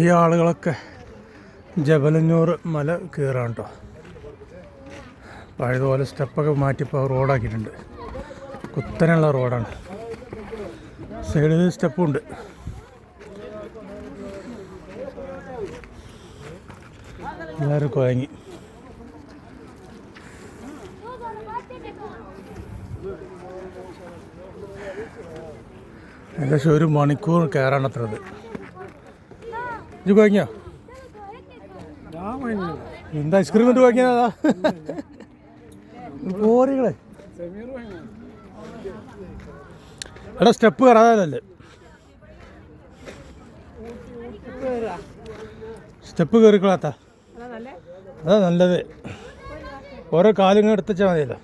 ഈ ആളുകളൊക്കെ ജബലഞ്ഞൂർ മല കയറാണ് കേട്ടോ പഴയതുപോലെ സ്റ്റെപ്പൊക്കെ മാറ്റിപ്പോൾ റോഡാക്കിയിട്ടുണ്ട്. കുത്തനുള്ള റോഡാണ്. സൈഡിൽ സ്റ്റെപ്പും ഉണ്ട് എല്ലാവരും കുഴങ്ങി ഏകദേശം ഒരു മണിക്കൂർ കയറാണത്രത് ഇത് വാങ്ങിയോ എന്താ ഐസ്ക്രീം ഇട്ട് വാങ്ങിയതാ പോരുകളെ. എടാ സ്റ്റെപ്പ് കയറാതല്ലേ സ്റ്റെപ്പ് കയറിക്കളാത്ത അതാ നല്ലത്. ഓരോ കാലും എടുത്തച്ചാൽ മതിയല്ലോ.